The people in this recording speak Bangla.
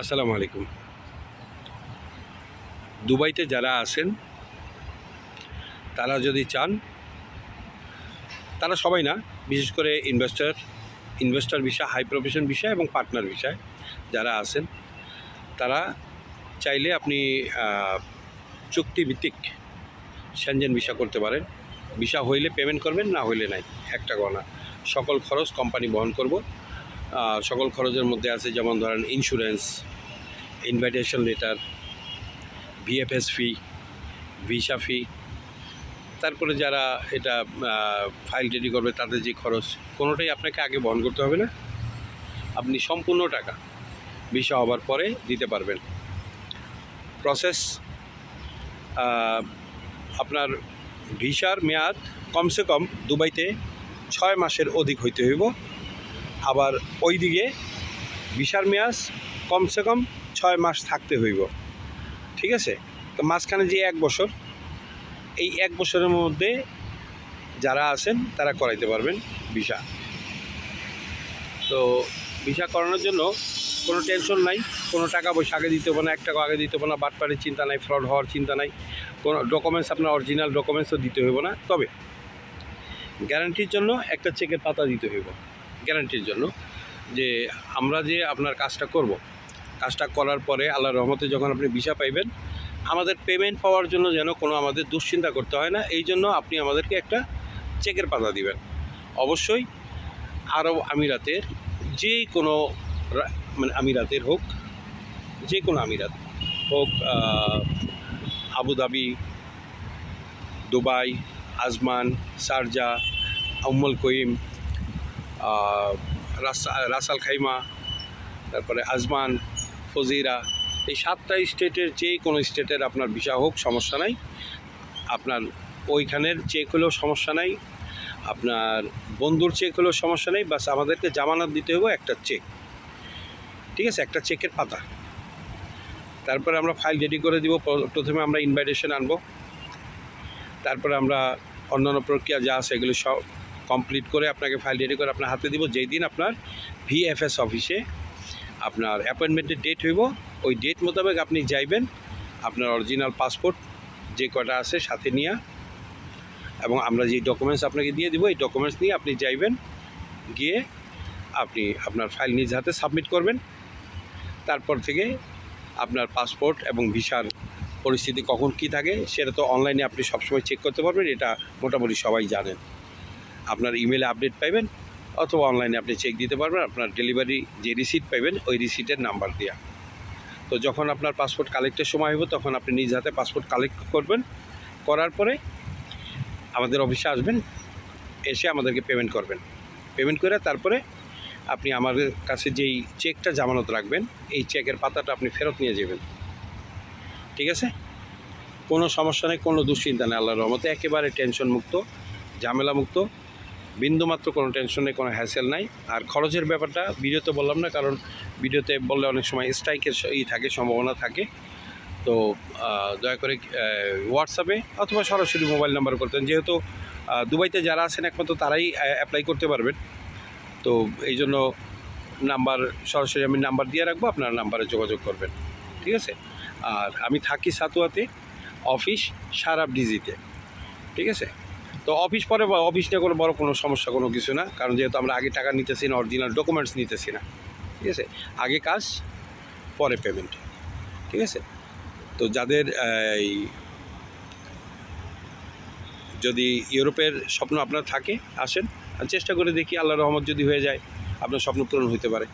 আসসালামু আলাইকুম। দুবাইতে যারা আছেন, তারা যদি চান, তারা সবাই না, বিশেষ করে ইনভেস্টর ইনভেস্টর বিষয় হাই প্রফেশন বিষয় এবং পার্টনার বিষয় যারা আছেন, তারা চাইলে আপনি চুক্তিভিত্তিক সেনজেন ভিসা করতে পারেন। ভিসা হইলে পেমেন্ট করবেন, না হইলে নাই। একটা গণা সকল খরচ কোম্পানি বহন করব। সকল খরচের মধ্যে আছে, যেমন ধরেন insurance invitation letter VFS fee visa fee তারপরে যারা এটা ফাইল রেডি করবে, তাদের যে খরচ, কোনোটাই আপনাকে আগে বহন করতে হবে না। আপনি সম্পূর্ণ টাকা ভিসা হবার পরে দিতে পারবেন। প্রসেস আপনার ভিসার মেয়াদ কমসে কম দুবাইতে ছয় মাসের অধিক হইতে হইব। আবার ওই দিকে ভিসার মেয়াজ কমসে কম ছয় মাস থাকতে হইব। ঠিক আছে? তো মাঝখানে যে এক বছর, এই এক বছরের মধ্যে যারা আছেন তারা করাইতে পারবেন ভিসা। তো ভিসা করানোর জন্য কোনো টেনশন নাই, কোনো টাকা পয়সা আগে দিতে হবে না, এক টাকা আগে দিতে হবে না, বাটপাড়ির চিন্তা নাই, ফ্রড হওয়ার চিন্তা নাই, কোনো ডকুমেন্টস আপনার অরিজিনাল ডকুমেন্টসও দিতে হইব না। তবে গ্যারান্টির জন্য একটা চেকের পাতা দিতে হইব। গ্যারান্টির জন্য যে আমরা যে আপনার কাজটা করব, কাজটা করার পরে আল্লাহর রহমতে যখন আপনি ভিসা পাইবেন, আমাদের পেমেন্ট পাওয়ার জন্য যেন কোনো আমাদের দুশ্চিন্তা করতে হয় না, এই জন্য আপনি আমাদেরকে একটা চেকের পাতা দিবেন। অবশ্যই আরব আমিরাতের যে কোনো মানে আমিরাতের হোক, যে কোনো আমিরাত হোক Abu Dhabi Dubai, Ajman Sharjah Umm al Quwain Ras al Khaimah, তারপরে আজমান, ফজিরা, এই সাতটা স্টেটের যে কোনো স্টেটের আপনার ভিসা হোক, সমস্যা নাই। আপনার ওইখানের চেক হলেও সমস্যা নাই। আপনার বন্ধুর চেক হলেও সমস্যা নেই। বাস আমাদেরকে জামানত দিতে হবে একটা চেক ঠিক আছে? একটা চেকের পাতা। তারপরে আমরা ফাইল রেডি করে দিব। প্রথমে আমরা ইনভাইটেশন আনব। তারপরে আমরা অন্যান্য প্রক্রিয়া যা আছে, এগুলো সব কমপ্লিট করে আপনাকে ফাইল রেডি করে আপনার হাতে দিব। যেই দিন আপনার ভিএফএস অফিসে আপনার অ্যাপয়েন্টমেন্টের ডেট হইব, ওই ডেট মোতাবেক আপনি যাইবেন, আপনার অরিজিনাল পাসপোর্ট যে কটা আছে সাথে নিয়ে। এবং আমরা যে ডকুমেন্টস আপনাকে দিয়ে দিব, এই ডকুমেন্টস নিয়ে আপনি যাইবেন, গিয়ে আপনি আপনার ফাইল নিজ হাতে সাবমিট করবেন। তারপর থেকে আপনার পাসপোর্ট এবং ভিসার পরিস্থিতি কখন কি থাকে, সেটা তো অনলাইনে আপনি সবসময় চেক করতে পারবেন, এটা মোটামুটি সবাই জানেন। আপনার ইমেলে আপডেট পাইবেন অথবা অনলাইনে আপনি চেক দিতে পারবেন, আপনার ডেলিভারি যে রিসিট পাইবেন, ওই রিসিটের নাম্বার দেওয়া তো যখন আপনার পাসপোর্ট কালেক্টের সময় হবে তখন আপনি নিজ হাতে পাসপোর্ট কালেক্ট করবেন, করার পরে আমাদের অফিসে আসবেন, এসে আমাদেরকে পেমেন্ট করবেন। পেমেন্ট করে তারপরে আপনি আমার কাছে যেই চেকটা জামানত রাখবেন, এই চেকের পাতাটা আপনি ফেরত নিয়ে যাবেন। ঠিক আছে? কোনো সমস্যা নেই, কোনো দুশ্চিন্তা নেই, আল্লাহর রহমতে একেবারে টেনশন মুক্ত, ঝামেলা মুক্ত। বিন্দুমাত্র কোনো টেনশন, কোনো হ্যাসেল নাই। আর খরচের ব্যাপারটা ভিডিওতে বললাম না, কারণ ভিডিওতে বললে অনেক সময় স্ট্রাইকের ই থাকে, সম্ভাবনা থাকে। তো দয়া করে হোয়াটসঅ্যাপে অথবা সরাসরি মোবাইল নাম্বার করতেন যেহেতু দুবাইতে যারা আছেন একমাত্র তারাই অ্যাপ্লাই করতে পারবেন। তো, এই জন্য নাম্বার, সরাসরি আমি নাম্বার দিয়ে রাখব, আপনার নাম্বারে যোগাযোগ করবেন। ঠিক আছে? আর আমি থাকি সাতুয়াতে, অফিস সারাপ ডিজিতে ঠিক আছে? তো অফিস পরে অফিস নিয়ে কোনো বড় কোনো সমস্যা, কোনো কিছু না। কারণ যেহেতু আমরা আগে টাকা নিতেছি না অরিজিনাল ডকুমেন্টস নিতেছি না। ঠিক আছে? আগে কাজ, পরে পেমেন্ট ঠিক আছে? তো যাদের এই যদি ইউরোপের স্বপ্ন আপনার থাকে, আসেন। আর চেষ্টা করে দেখি আল্লাহ রহমত যদি হয়ে যায়, আপনার স্বপ্ন পূরণ হতে পারে।